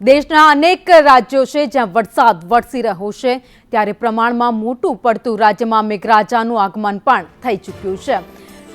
દેશના અનેક રાજ્યો છે જ્યાં વરસાદ વરસી રહ્યો છે. ત્યારે પ્રમાણમાં મોટું પડતું રાજ્યમાં મેઘરાજાનું આગમન પણ થઈ ચૂક્યું છે.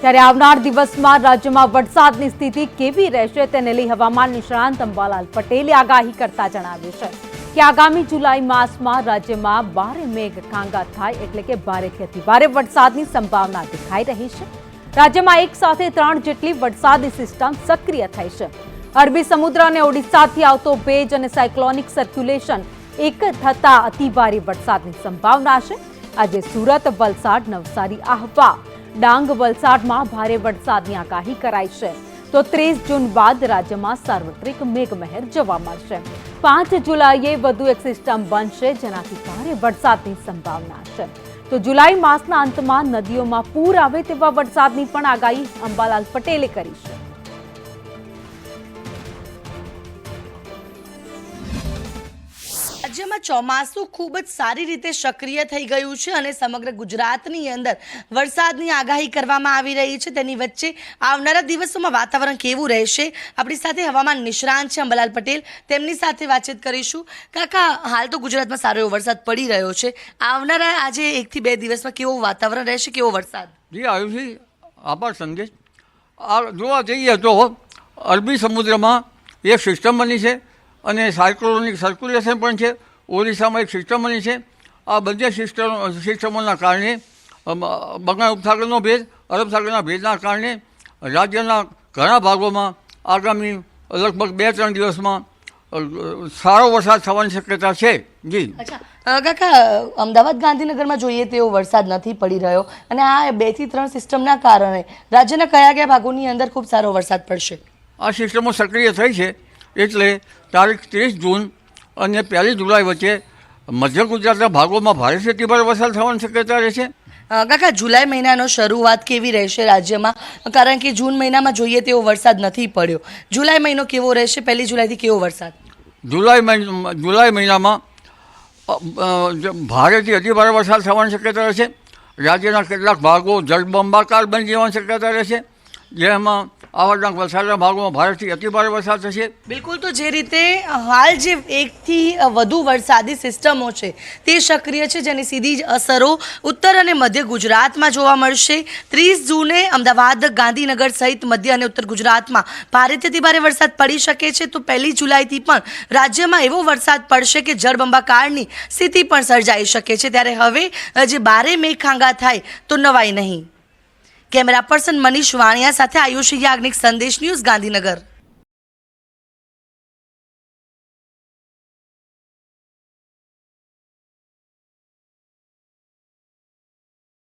ત્યારે આવનાર દિવસમાં રાજ્યમાં વરસાદની સ્થિતિ કેવી રહેશે તેને લઈ હવામાન નિષ્ણાંત અંબાલાલ પટેલે આગાહી કરતા જણાવ્યું છે કે આગામી જુલાઈ માસમાં રાજ્યમાં ભારે મેઘ ખાંગા થાય એટલે કે ભારેથી અતિ ભારે વરસાદની સંભાવના દેખાઈ રહી છે. રાજ્યમાં એક સાથે ત્રણ જેટલી વરસાદી સિસ્ટમ સક્રિય થઈ છે. અરબી સમુદ્ર અને ઓડિશાથી આવતો ભેજ અને સાયક્લોનિક સર્ક્યુલેશન એક થતા અતિભારે વરસાદની સંભાવના છે. આજે સુરત, વલસાડ, નવસારી, આહવા, ડાંગ વલસાડમાં ભારે વરસાદની આગાહી કરાઈ છે. તો ત્રીસ જૂન બાદ રાજ્યમાં સાર્વત્રિક મેઘમહેર જોવા મળશે. પાંચ જુલાઈએ વધુ એક સિસ્ટમ બનશે જેનાથી ભારે વરસાદની સંભાવના છે. તો જુલાઈ માસના અંતમાં નદીઓમાં પૂર આવે તેવા વરસાદની પણ આગાહી અંબાલાલ પટેલે કરી છે. રાજ્યમાં ચોમાસું ખૂબ જ સારી રીતે સક્રિય થઈ ગયું છે અને સમગ્ર ગુજરાતની અંદર વરસાદની આગાહી કરવામાં આવી રહી છે. તેની વચ્ચે આવનારા દિવસોમાં વાતાવરણ કેવું રહેશે? આપણી સાથે હવામાન નિષ્ણાંત છે અંબલાલ પટેલ. તેમની સાથે વાતચીત કરીશું. કાકા, હાલ તો ગુજરાતમાં સારો એવો વરસાદ પડી રહ્યો છે. આવનારા આજે એકથી બે દિવસમાં કેવું વાતાવરણ રહેશે? કેવો વરસાદ? જી, આયુષી, આભાર સંદેશ. જોવા જઈએ તો અરબી સમુદ્રમાં એક સિસ્ટમ બની છે. અને સાયક્લોનિક સર્ક્યુલેશન પણ છે. ઓરિસ્સામાં એક સિસ્ટમ બની છે. આ બંને સિસ્ટમ સિસ્ટમોના કારણે બંગાળ ઉપસાગરનો ભેદ અરબ સાગરના ભેદના કારણે રાજ્યના ઘણા ભાગોમાં આગામી લગભગ બે ત્રણ દિવસમાં સારો વરસાદ થવાની શક્યતા છે. જી. કાકા અમદાવાદ ગાંધીનગરમાં જોઈએ તેવો વરસાદ નથી પડી રહ્યો અને આ બેથી ત્રણ સિસ્ટમના કારણે રાજ્યના કયા કયા ભાગોની અંદર ખૂબ સારો વરસાદ પડશે? આ સિસ્ટમો સક્રિય થઈ છે. એટલે તારીખ ત્રીસ જૂન અને પહેલી જુલાઈ વચ્ચે મધ્ય ગુજરાતના ભાગોમાં ભારે અતિભારે વરસાદ થવાની શક્યતા રહેશે કાકા જુલાઈ મહિનાનો શરૂઆત કેવી રહેશે રાજ્યમાં? કારણ કે જૂન મહિનામાં જોઈએ તેવો વરસાદ નથી પડ્યો. જુલાઈ મહિનો કેવો રહેશે? પહેલી જુલાઈથી કેવો વરસાદ? જુલાઈ મહિના જુલાઈ મહિનામાં ભારેથી અતિ ભારે વરસાદ થવાની શક્યતા રહેશે રાજ્યના કેટલાક ભાગો જળબંબાકાર બની જવાની શક્યતા રહેશે જેમાં આવાડાના વલસાડના ભાગોમાં ભારેથી અતિભારે વરસાદ થશે. બિલકુલ, તો જે રીતે હાલ જે એકથી વધુ વરસાદી સિસ્ટમો છે તે સક્રિય છે, જેની સીધી જ અસરો ઉત્તર અને મધ્ય ગુજરાતમાં જોવા મળશે. ત્રીસ જૂને અમદાવાદ, ગાંધીનગર સહિત મધ્ય અને ઉત્તર ગુજરાતમાં ભારેથી અતિભારે વરસાદ પડી શકે છે. તો પહેલી જુલાઈથી પણ રાજ્યમાં એવો વરસાદ પડશે કે જળબંબાકારની સ્થિતિ પણ સર્જાઈ શકે છે. ત્યારે હવે જે બારે મેઘખાંગા થાય, તો નવાય નહીં. કેમેરા પર્સન મનીષ વાણિયા સાથે આયુષ યાજ્ઞિક સંદેશ ન્યૂઝ ગાંધીનગર.